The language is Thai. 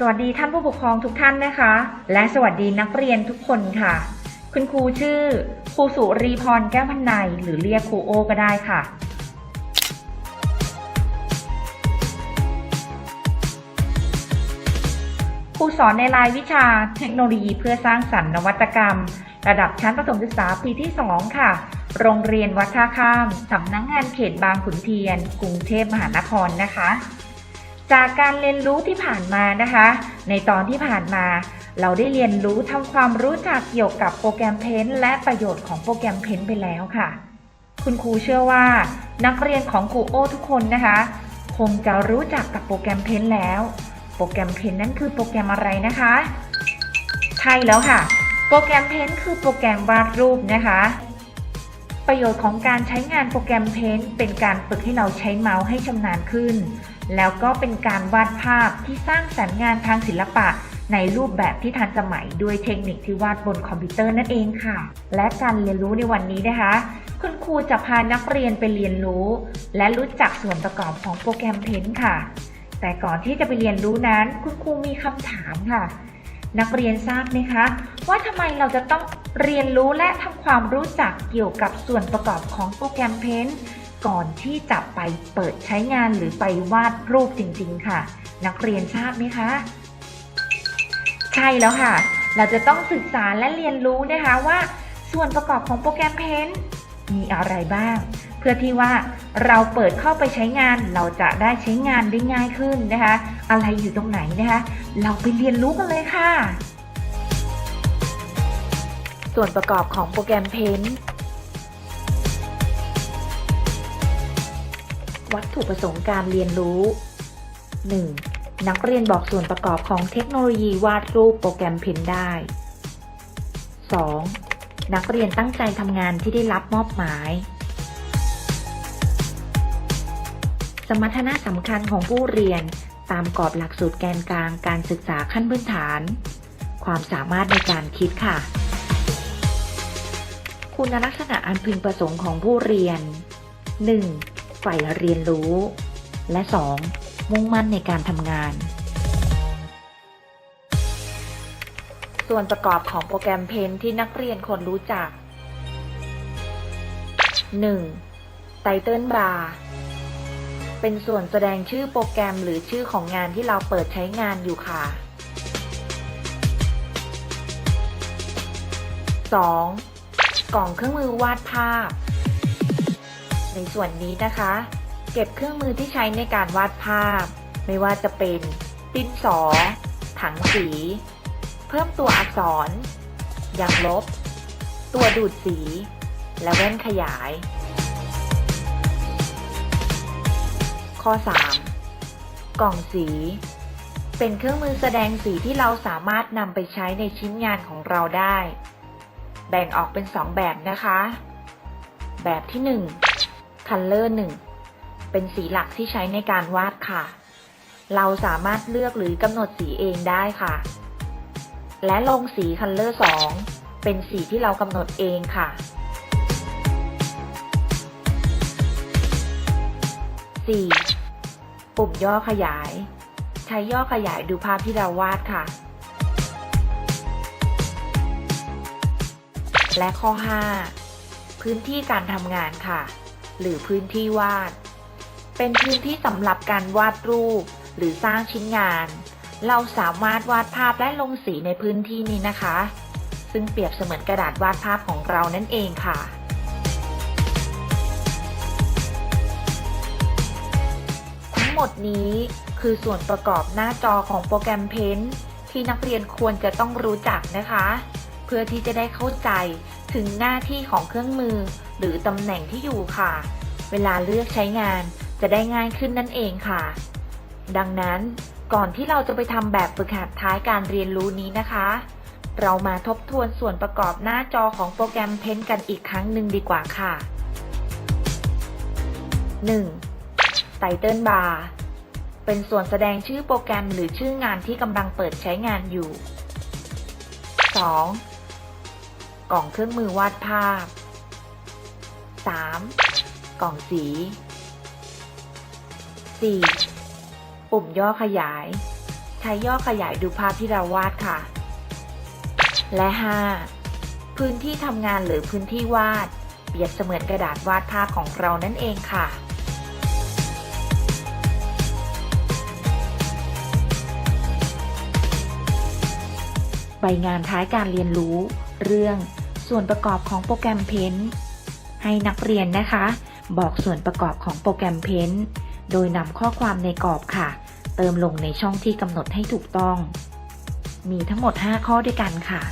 สวัสดีท่านผู้ปกครองทุกท่านนะคะ และสวัสดีนักเรียนทุกคนค่ะ คุณครูชื่อครูสุรีพรแก้วพันในยหรือเรียกครูโอก็ได้ค่ะ ครูสอนในรายวิชาเทคโนโลยีเพื่อสร้างสรรค์นวัตกรรม ระดับชั้นประถมศึกษาปีที่ 2 ค่ะ โรงเรียนวัดท่าข้ามสำนักงงานเขตบางขุนเทียน กรุงเทพมหานครนะคะ จากการเรียนรู้ที่ผ่านมานะคะ ในตอนที่ผ่านมา เราได้เรียนรู้ทำความรู้จักเกี่ยวกับโปรแกรมเพนและประโยชน์ของโปรแกรมเพนไปแล้วค่ะ คุณครูเชื่อว่า นักเรียนของครูโอทุกคนนะคะ คงจะรู้จักกับโปรแกรมเพนแล้ว โปรแกรมเพนนั่นคือโปรแกรมอะไรนะคะ ใช่แล้วค่ะ โปรแกรมเพนคือโปรแกรมวาดรูปนะคะประโยชน์ของการใช้งานโปรแกรมเพนเป็นการฝึกให้เราใช้เมาส์ให้ชำนาญขึ้น แล้วก็เป็นการวาดภาพที่สร้างสรรค์งานทางศิลปะ ในรูปแบบที่ทันสมัยด้วยเทคนิคที่วาดบนคอมพิวเตอร์นั่นเองค่ะ และการเรียนรู้ในวันนี้นะคะ คุณครูจะพานักเรียนไปเรียนรู้ และรู้จักส่วนประกอบของโปรแกรมเพนค่ะ แต่ก่อนที่จะไปเรียนรู้นั้น คุณครูมีคำถามค่ะ นักเรียนทราบไหมคะ ว่าทำไมเราจะต้องเรียนรู้และทำความรู้จักเกี่ยวกับส่วนประกอบของโปรแกรมเพน ก่อนที่จะไปเปิดใช้งานหรือไปวาดรูปจริงๆค่ะ นักเรียนทราบไหมคะ ใช่แล้วค่ะ เราจะต้องศึกษาและเรียนรู้นะคะว่าส่วนประกอบของโปรแกรมเพนมีอะไรบ้าง เพื่อที่ว่าเราเปิดเข้าไปใช้งานเราจะได้ใช้งานได้ง่ายขึ้นนะคะ อะไรอยู่ตรงไหนนะคะ เราไปเรียนรู้กันเลยค่ะ ส่วนประกอบของโปรแกรมเพน วัตถุประสงค์การเรียนรู้ 1. นักเรียนบอกส่วนประกอบของเทคโนโลยีวาดรูปโปรแกรมเพนได้ 2. นักเรียนตั้งใจทำงานที่ได้รับมอบหมาย สมรรถนะสำคัญของผู้เรียนตามกรอบหลักสูตรแกนกลางการศึกษาขั้นพื้นฐาน ความสามารถในการคิดค่ะ คุณลักษณะอันพึงประสงค์ของผู้เรียน 1. ใฝ่เรียนรู้ และ 2. มุ่งมั่นในการทำงาน ส่วนประกอบของโปรแกรมเพนที่นักเรียนควรรู้จัก 1. ไตเติลบาร์เป็นส่วนแสดงชื่อโปรแกรมหรือชื่อของงานที่เราเปิดใช้งานอยู่ค่ะ 2. กล่องเครื่องมือวาดภาพ ในส่วนนี้นะคะ เก็บเครื่องมือที่ใช้ในการวาดภาพ ไม่ว่าจะเป็นดินสอ ถังสี เพิ่มตัวอักษรยางลบ ตัวดูดสี และแว่นขยาย ข้อ 3. กล่องสี เป็นเครื่องมือแสดงสีที่เราสามารถนำไปใช้ในชิ้นงานของเราได้ แบ่งออกเป็น 2 แบบนะคะ แบบที่ 1 Color 1เป็นสีหลักที่ใช้ในการวาดค่ะ เราสามารถเลือกหรือกำหนดสีเองได้ค่ะ และลงสี Color 2เป็นสีที่เรากำหนดเองค่ะ 4. ปุ่มย่อขยาย ใช้ย่อขยายดูภาพที่เราวาดค่ะ และข้อ 5 พื้นที่การทำงานค่ะ หรือพื้นที่วาด เป็นพื้นที่สำหรับการวาดรูป หรือสร้างชิ้นงาน เราสามารถวาดภาพและลงสีในพื้นที่นี้นะคะ ซึ่งเปรียบเสมือนกระดาษวาดภาพของเรานั่นเองค่ะทั้งหมดนี้คือส่วนประกอบหน้าจอของโปรแกรมเพนที่นักเรียนควรจะต้องรู้จักนะคะ เพื่อที่จะได้เข้าใจ ถึงหน้าที่ของเครื่องมือ หรือตำแหน่งที่อยู่ค่ะ เวลาเลือกใช้งานจะได้ง่ายขึ้นนั่นเองค่ะ ดังนั้นก่อนที่เราจะไปทำแบบฝึกหัดท้ายการเรียนรู้นี้นะคะ เรามาทบทวนส่วนประกอบหน้าจอของโปรแกรมเพนกันอีกครั้งหนึ่งดีกว่าค่ะ 1. ไตเติลบาร์เป็นส่วนแสดงชื่อโปรแกรมหรือชื่องานที่กำลังเปิดใช้งานอยู่ 2. กล่องเครื่องมือวาดภาพ 3. กล่องสี 4. ปุ่มย่อขยาย ใช้ย่อขยายดูภาพที่เราวาดค่ะ และ 5. พื้นที่ทำงานหรือพื้นที่วาด เปรียบเสมือนกระดาษวาดภาพของเรานั่นเองค่ะใบงานท้ายการเรียนรู้ เรื่อง ส่วนประกอบของโปรแกรมเพ้นให้นักเรียนนะคะ บอกส่วนประกอบของโปรแกรมเพ้นโดยนำข้อความในกรอบค่ะ เติมลงในช่องที่กำหนดให้ถูกต้อง มีทั้งหมด 5 ข้อด้วยกันค่ะ